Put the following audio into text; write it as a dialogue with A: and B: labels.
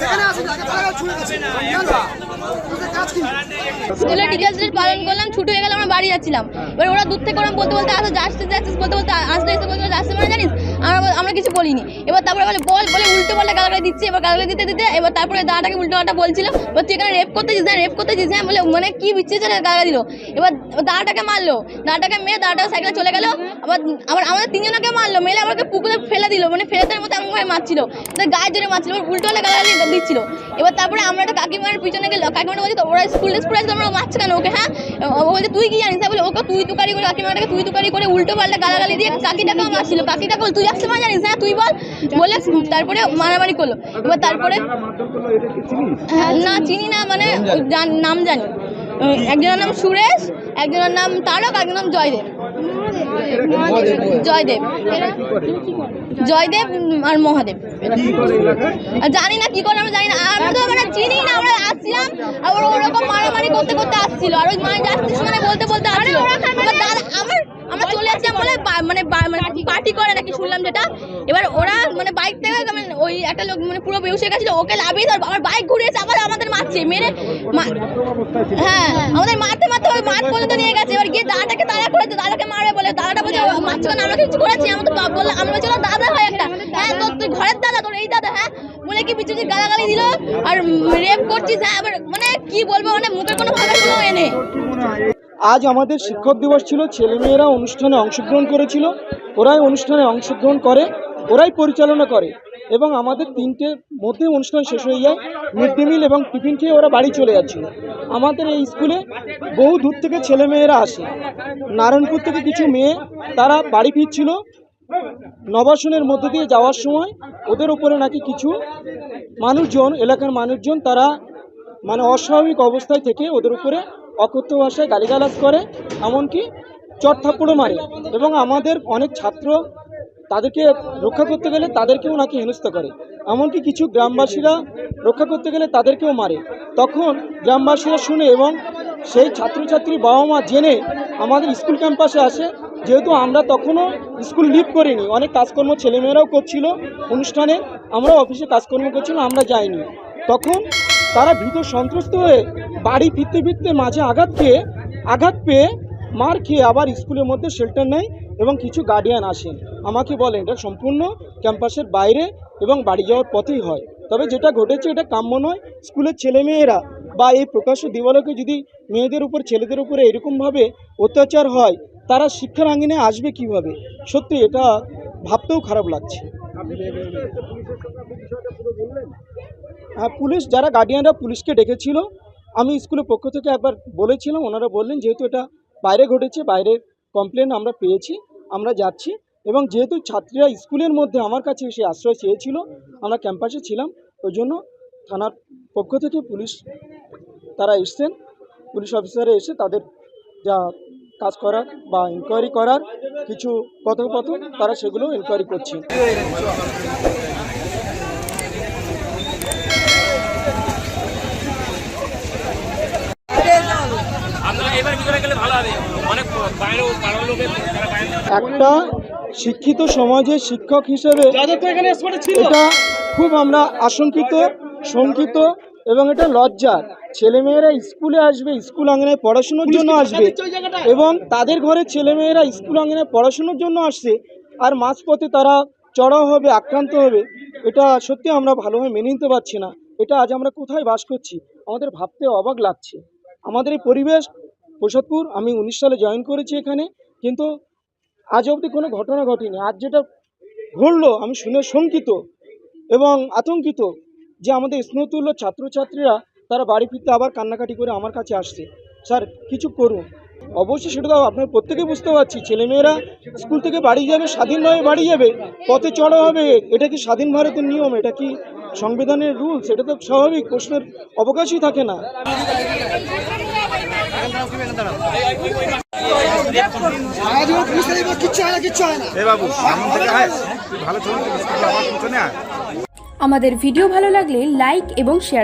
A: সেখানে আসি তাকে তারা ছুঁড়ে গেছে কাজ কি
B: স্কুলে টিচার্স ডে পালন করলাম, ছুটি হয়ে গেলে আমরা বাড়ি যাচ্ছিলাম। এবার ওরা দূর থেকে ওরা বলতে বলতে আসো যাচ্ছিস যাচ্ছিস বলতে বলতে আসতে আসতে বলতে বলতে আসতে মানে জানিস? আমরা আমরা কিছু বলিনি। এবার তারপরে বলে, বল, বলে উল্টো বলে গালাগালি দিচ্ছে। এবার গালাগালি দিতে দিতে এবার তারপরে দাদাটাকে উল্টো পাল্টা বলছিল, এবার তুই এখানে রেপ করতে হ্যাঁ রেপ করতে চিস হ্যাঁ বলে মানে কি বিচ্ছে গালাগালি দিল। এবার দাদাটাকে মারলো। দাদাটাকে মেয়ে দাদাটা সাইকেলে চলে গেল। আবার আবার আমাদের তিনজনকে মারলো। মেলে আমাকে পুকুরে ফেলে দিল। মানে ফেলে দেওয়ার মতো এমনভাবে মারছিল। তাদের গায়ের জন্য মারছিল। এবার উল্টো হলে গালাগালি দিচ্ছিল। এবার তারপরে আমরা একটা কাকিমার পিছনে গেল কাকিমাটা বলছি তো ওরা স্কুল স্কুল আছে তোমরা মারছো কেন ওকে হ্যাঁ? ও বলছে, তুই কি জানিস? হ্যাঁ বলে, ওকে তুই তুকারি করে, কাকিমাটাকে তুই তুকারি করে উল্টো পাল্টা গালাগালি দিয়ে কাকিটাকেও মারছিল। কাকিটাকে বল, তুই আসতে জানিস হ্যাঁ তুই বল বলে তারপরে মারামারি করল। এবার তারপরে হ্যাঁ, না চিনি না মানে নাম জানি। একজনের নাম সুরেশ একজনের নাম তারক একজনের নাম জয়দেব। জয়দেব। জয়দেব আর মহাদেব। জানি না কি করে আমরা জানি না। আমরা তো মানে চিনি না আমরা আসছিলাম আর ওরা ওরকম মারামারি করতে করতে আসছিল। আর ওই মানে যাচ্ছিস মানে বলতে বলতে আসছিল। আমার আমরা চলে আসছিলাম বলে মানে বা- মানে পার্টি করে নাকি শুনলাম যেটা। এবার ওরা মানে বাইক থেকে মানে ওই একটা লোক মানে পুরো বেউসে গেছিল, ওকে লাভিয়ে ধর, আবার বাইক ঘুরে এসে আবার আমাদের মারছে, মেরে হ্যাঁ আমাদের মারতে মারতে ওই মাঠ পর্যন্ত নিয়ে গেছে। এবার গিয়ে দাদাটাকে তাড়া করেছে, দাদাকে মারবে বলে। দাদাটা বলছে, ও, মারছে কেন? আমরা কিছু করেছি, আমরা তো বললাম আমরা বলছিলাম, দাদা হয় একটা। হ্যাঁ তোর তুই ঘরের দাদা, তোর এই দাদা হ্যাঁ? বলে কি বিচু গালাগালি দিল, আর রেপ করছিস হ্যাঁ আবার মানে কি বলব মানে মুখের কোনো ভাষা ছিল এনে।
C: আজ আমাদের শিক্ষক দিবস ছিল, ছেলেমেয়েরা অনুষ্ঠানে অংশগ্রহণ করেছিল, ওরাই অনুষ্ঠানে অংশগ্রহণ করে, ওরাই পরিচালনা করে এবং আমাদের তিনটের মধ্যে অনুষ্ঠান শেষ হয়ে যায় মিড ডে মিল এবং টিফিন খেয়ে ওরা বাড়ি চলে যাচ্ছিল আমাদের এই স্কুলে বহু দূর থেকে ছেলেমেয়েরা আসে। নারায়ণপুর থেকে কিছু মেয়ে তারা বাড়ি ফিরছিল, নবাসনের মধ্যে দিয়ে যাওয়ার সময়। ওদের উপরে নাকি কিছু মানুষজন, এলাকার মানুষজন তারা মানে অস্বাভাবিক অবস্থায় থেকে ওদের উপরে অকথ্য ভাষায় গালিগালাজ করে, এমনকি চট থাপ্পড়ও মারে। এবং আমাদের অনেক ছাত্র তাদেরকে রক্ষা করতে গেলে তাদেরকেও নাকি হেনস্থা করে। এমনকি কিছু গ্রামবাসীরা রক্ষা করতে গেলে তাদেরকেও মারে। তখন গ্রামবাসীরা শুনে এবং সেই ছাত্রছাত্রী বাবা মা জেনে আমাদের স্কুল ক্যাম্পাসে আসে। যেহেতু আমরা তখনও স্কুল লিভ করিনি, অনেক কাজকর্ম ছেলেমেয়েরাও করছিল অনুষ্ঠানে আমরা অফিসে কাজকর্ম করছিলাম আমরা যাইনি। তখন তারা ভীত সন্ত্রস্ত হয়ে বাড়ি ফিরতে ফিরতে মাঝে আঘাত পেয়ে আঘাত পেয়ে মার খেয়ে আবার স্কুলের মধ্যে শেল্টার নেয় এবং কিছু গার্ডিয়ান আসেন আমাকে বলেন এটা সম্পূর্ণ ক্যাম্পাসের বাইরে এবং বাড়ি যাওয়ার পথেই হয়। তবে যেটা ঘটেছে এটা কাম্য নয়। স্কুলের ছেলেমেয়েরা বা এই প্রকাশ্য দিবালকে যদি মেয়েদের উপর, ছেলেদের উপরে এরকমভাবে অত্যাচার হয়, তারা শিক্ষার আঙ্গিনে আসবে কীভাবে? সত্যি এটা ভাবতেও খারাপ লাগছে। হ্যাঁ পুলিশ, যারা গার্ডিয়ানরা পুলিশকে ডেকেছিল, আমি স্কুলের পক্ষ থেকে একবার বলেছিলাম, ওনারা বললেন যেহেতু এটা বাইরে ঘটেছে বাইরের কমপ্লেন আমরা পেয়েছি, আমরা যাচ্ছি। এবং যেহেতু ছাত্রীরা স্কুলের মধ্যে আমার কাছে এসে আশ্রয় চেয়েছিল, আমরা ক্যাম্পাসে ছিলাম, ওই জন্য থানার পক্ষ থেকে পুলিশ, তারা এসছেন। পুলিশ অফিসারে এসে তাদের যা কাজ করার বা ইনকোয়ারি করার কিছু কথোপকথন তারা সেগুলো ইনকোয়ারি করছে
D: আপনারা এবার কি করে গেলে ভালো হবে অনেক বাইরেও পাড়ার লোকের যারা বাইরে
C: একটা শিক্ষিত সমাজের শিক্ষক হিসেবে এটা খুব আমরা আশঙ্কিত, শঙ্কিত এবং এটা লজ্জার। ছেলেমেয়েরা স্কুলে আসবে, স্কুল আঙিনায় পড়াশুনোর জন্য আসবে এবং তাদের ঘরে ছেলেমেয়েরা স্কুল আঙিনায় পড়াশুনোর জন্য আসছে আর মাঝপথে তারা চড়াও হবে, আক্রান্ত হবে। এটা সত্যি আমরা ভালোভাবে মেনে নিতে পারছি না। এটা আজ আমরা কোথায় বাস করছি? আমাদের ভাবতে অবাক লাগছে। আমাদের এই পরিবেশ প্রসাদপুর আমি উনিশ সালে জয়েন করেছি এখানে, কিন্তু আজ অবধি কোনো ঘটনা ঘটেনি। আজ যেটা ঘটলো, আমি শুনে শঙ্কিত এবং আতঙ্কিত যে আমাদের স্নেহতুল্য ছাত্রছাত্রীরা, তারা বাড়ি ফিরতে আবার কান্নাকাটি করে আমার কাছে আসছে। স্যার, কিছু করুন। অবশ্যই সেটা তো আপনার প্রত্যেকে বুঝতে পারছি। ছেলেমেয়েরা স্কুল থেকে বাড়ি যাবে স্বাধীনভাবে বাড়ি যাবে, পথে চড়া হবে, এটা কি স্বাধীন ভারতের নিয়ম? এটা কি সংবিধানের রুলস? এটা তো স্বাভাবিক, প্রশ্নের অবকাশই থাকে না।
E: আমাদের ভিডিও ভালো লাগলে লাইক এবং শেয়ার